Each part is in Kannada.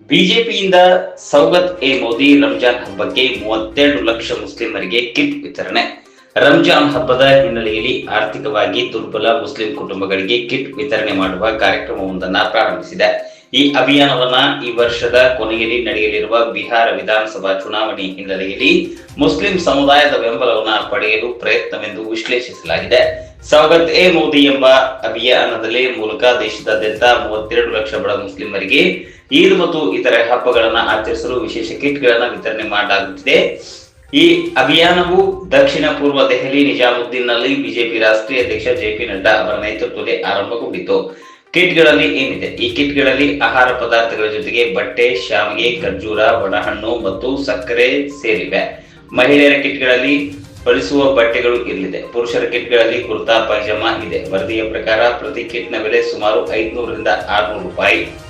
ಬಿಜೆಪಿಯಿಂದ ಸೌಗತ್ ಎ ಮೋದಿ ರಂಜಾನ್ ಹಬ್ಬಕ್ಕೆ ಮೂವತ್ತೆರಡು ಲಕ್ಷ ಮುಸ್ಲಿಮರಿಗೆ ಕಿಟ್ ವಿತರಣೆ. ರಂಜಾನ್ ಹಬ್ಬದ ಹಿನ್ನೆಲೆಯಲ್ಲಿ ಆರ್ಥಿಕವಾಗಿ ದುರ್ಬಲ ಮುಸ್ಲಿಂ ಕುಟುಂಬಗಳಿಗೆ ಕಿಟ್ ವಿತರಣೆ ಮಾಡುವ ಕಾರ್ಯಕ್ರಮವೊಂದನ್ನು ಪ್ರಾರಂಭಿಸಿದೆ. ಈ ಅಭಿಯಾನವನ್ನ ಈ ವರ್ಷದ ಕೊನೆಯಲ್ಲಿ ನಡೆಯಲಿರುವ ಬಿಹಾರ ವಿಧಾನಸಭಾ ಚುನಾವಣೆ ಹಿನ್ನೆಲೆಯಲ್ಲಿ ಮುಸ್ಲಿಂ ಸಮುದಾಯದ ಬೆಂಬಲವನ್ನ ಪಡೆಯಲು ಪ್ರಯತ್ನವೆಂದು ವಿಶ್ಲೇಷಿಸಲಾಗಿದೆ. ಸ್ವಾಗತ್ ಎ ಮೋದಿ ಎಂಬ ಅಭಿಯಾನದಲ್ಲಿ ಮೂಲಕ ದೇಶದಾದ್ಯಂತ ಮೂವತ್ತೆರಡು ಲಕ್ಷ ಬಡ ಮುಸ್ಲಿಮರಿಗೆ ಈದ್ ಮತ್ತು ಇತರ ಹಬ್ಬಗಳನ್ನ ಆಚರಿಸಲು ವಿಶೇಷ ಕಿಟ್ಗಳನ್ನ ವಿತರಣೆ ಮಾಡಲಾಗುತ್ತಿದೆ. ಈ ಅಭಿಯಾನವು ದಕ್ಷಿಣ ಪೂರ್ವ ದೆಹಲಿ ನಿಜಾಮುದ್ದೀನ್ನಲ್ಲಿ ಬಿಜೆಪಿ ರಾಷ್ಟ್ರೀಯ ಅಧ್ಯಕ್ಷ ಜೆ ಪಿ ನಡ್ಡಾ ಅವರ ನೇತೃತ್ವದಲ್ಲಿ ಆರಂಭಗೊಂಡಿತು. ಕಿಟ್ಗಳಲ್ಲಿ ಏನಿದೆ? ಈ ಕಿಟ್ಗಳಲ್ಲಿ ಆಹಾರ ಪದಾರ್ಥಗಳ ಜೊತೆಗೆ ಬಟ್ಟೆ, ಶಾವಿಗೆ, ಖರ್ಜೂರ, ಒಣಹಣ್ಣು ಮತ್ತು ಸಕ್ಕರೆ ಸೇರಿವೆ. ಮಹಿಳೆಯರ ಕಿಟ್ಗಳಲ್ಲಿ ಬಳಸುವ ಬಟ್ಟೆಗಳು ಇರಲಿದೆ. ಪುರುಷರ ಕಿಟ್ಗಳಲ್ಲಿ ಕುರ್ತಾ, ಪೈಜಾಮಾ ಇದೆ. ವರದಿಯ ಪ್ರಕಾರ ಪ್ರತಿ ಕಿಟ್ನ ಬೆಲೆ ಸುಮಾರು ಐದುನೂರರಿಂದ ಆರುನೂರು ರೂಪಾಯಿ.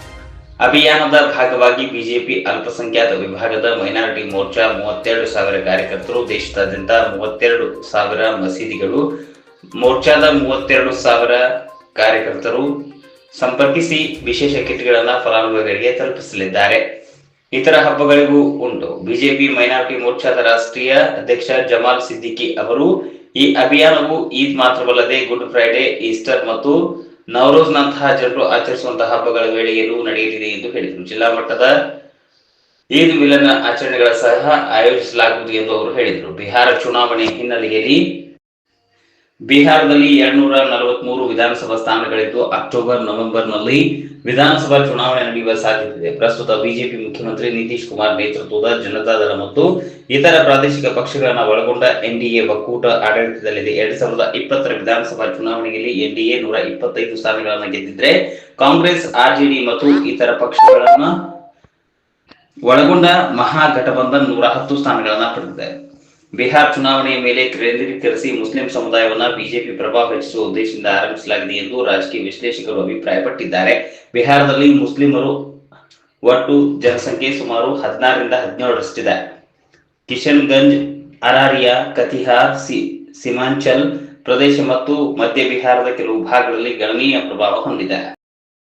ಅಭಿಯಾನದ ಭಾಗವಾಗಿ ಬಿಜೆಪಿ ಅಲ್ಪಸಂಖ್ಯಾತ ವಿಭಾಗದ ಮೈನಾರಿಟಿ ಮೋರ್ಚಾ ಮೂವತ್ತೆರಡು ಸಾವಿರ ಕಾರ್ಯಕರ್ತರು ದೇಶದಾದ್ಯಂತ ಮೂವತ್ತೆರಡು ಸಾವಿರ ಮಸೀದಿಗಳು, ಮೋರ್ಚಾದ ಮೂವತ್ತೆರಡು ಸಾವಿರ ಕಾರ್ಯಕರ್ತರು ಸಂಪರ್ಕಿಸಿ ವಿಶೇಷ ಕಿಟ್ಗಳನ್ನು ಫಲಾನುಭವಿಗಳಿಗೆ ತಲುಪಿಸಲಿದ್ದಾರೆ. ಇತರ ಹಬ್ಬಗಳಿಗೂ ಉಂಟು. ಬಿಜೆಪಿ ಮೈನಾರಿಟಿ ಮೋರ್ಚಾದ ರಾಷ್ಟ್ರೀಯ ಅಧ್ಯಕ್ಷ ಜಮಾಲ್ ಸಿದ್ದಿಕಿ ಅವರು ಈ ಅಭಿಯಾನವು ಈದ್ ಮಾತ್ರವಲ್ಲದೆ ಗುಡ್ ಫ್ರೈಡೆ, ಈಸ್ಟರ್ ಮತ್ತು ನವರೋಜ್ನಂತಹ ಜನರು ಆಚರಿಸುವಂತಹ ಹಬ್ಬಗಳ ವೇಳೆಯಲ್ಲೂ ನಡೆಯಲಿದೆ ಎಂದು ಹೇಳಿದರು. ಜಿಲ್ಲಾ ಮಟ್ಟದ ಈದ್ ಮಿಲನ್ ಆಚರಣೆಗಳ ಸಹ ಆಯೋಜಿಸಲಾಗುವುದು ಎಂದು ಅವರು ಹೇಳಿದರು. ಬಿಹಾರ ಚುನಾವಣೆ ಹಿನ್ನೆಲೆಯಲ್ಲಿ ಬಿಹಾರದಲ್ಲಿ ಎರಡ್ನೂರ ನಲವತ್ಮೂರು ವಿಧಾನಸಭಾ ಸ್ಥಾನಗಳಿದ್ದು, ಅಕ್ಟೋಬರ್, ನವೆಂಬರ್ನಲ್ಲಿ ವಿಧಾನಸಭಾ ಚುನಾವಣೆ ನಡೆಯುವ ಸಾಧ್ಯತೆ ಇದೆ. ಪ್ರಸ್ತುತ ಬಿಜೆಪಿ ಮುಖ್ಯಮಂತ್ರಿ ನಿತೀಶ್ ಕುಮಾರ್ ನೇತೃತ್ವದ ಜನತಾದಳ ಮತ್ತು ಇತರ ಪ್ರಾದೇಶಿಕ ಪಕ್ಷಗಳನ್ನು ಒಳಗೊಂಡ ಎನ್ಡಿಎ ಒಕ್ಕೂಟ ಆಡಳಿತದಲ್ಲಿದೆ. ಎರಡ್ ಸಾವಿರದ ಇಪ್ಪತ್ತರ ವಿಧಾನಸಭಾ ಚುನಾವಣೆಯಲ್ಲಿ ಎನ್ಡಿಎ ನೂರ ಇಪ್ಪತ್ತೈದು ಸ್ಥಾನಗಳನ್ನು ಗೆದ್ದಿದ್ರೆ, ಕಾಂಗ್ರೆಸ್ ಆರ್ಜೆಡಿ ಮತ್ತು ಇತರ ಪಕ್ಷಗಳನ್ನ ಒಳಗೊಂಡ ಮಹಾಗಠಬಂಧನ್ ನೂರ ಹತ್ತು ಸ್ಥಾನಗಳನ್ನ ಪಡೆದಿದೆ. ಬಿಹಾರ್ ಚುನಾವಣೆಯ ಮೇಲೆ ಕೇಂದ್ರೀಕರಿಸಿ ಮುಸ್ಲಿಂ ಸಮುದಾಯವನ್ನ ಬಿಜೆಪಿ ಪ್ರಭಾವ ಹೆಚ್ಚಿಸುವ ಉದ್ದೇಶದಿಂದ ಆರಂಭಿಸಲಾಗಿದೆ ಎಂದು ರಾಜಕೀಯ ವಿಶ್ಲೇಷಕರು ಅಭಿಪ್ರಾಯಪಟ್ಟಿದ್ದಾರೆ. ಬಿಹಾರದಲ್ಲಿ ಮುಸ್ಲಿಮರು ಒಟ್ಟು ಜನಸಂಖ್ಯೆ ಸುಮಾರು ಹದಿನಾರರಿಂದ ಹದಿನೇಳರಷ್ಟಿದೆ. ಕಿಶನ್ಗಂಜ್, ಅರಾರಿಯಾ, ಕತಿಹಾರ್, ಸಿ, ಸಿಮಾಂಚಲ್ ಪ್ರದೇಶ ಮತ್ತು ಮಧ್ಯ ಬಿಹಾರದ ಕೆಲವು ಭಾಗಗಳಲ್ಲಿ ಗಣನೀಯ ಪ್ರಭಾವ ಹೊಂದಿದೆ.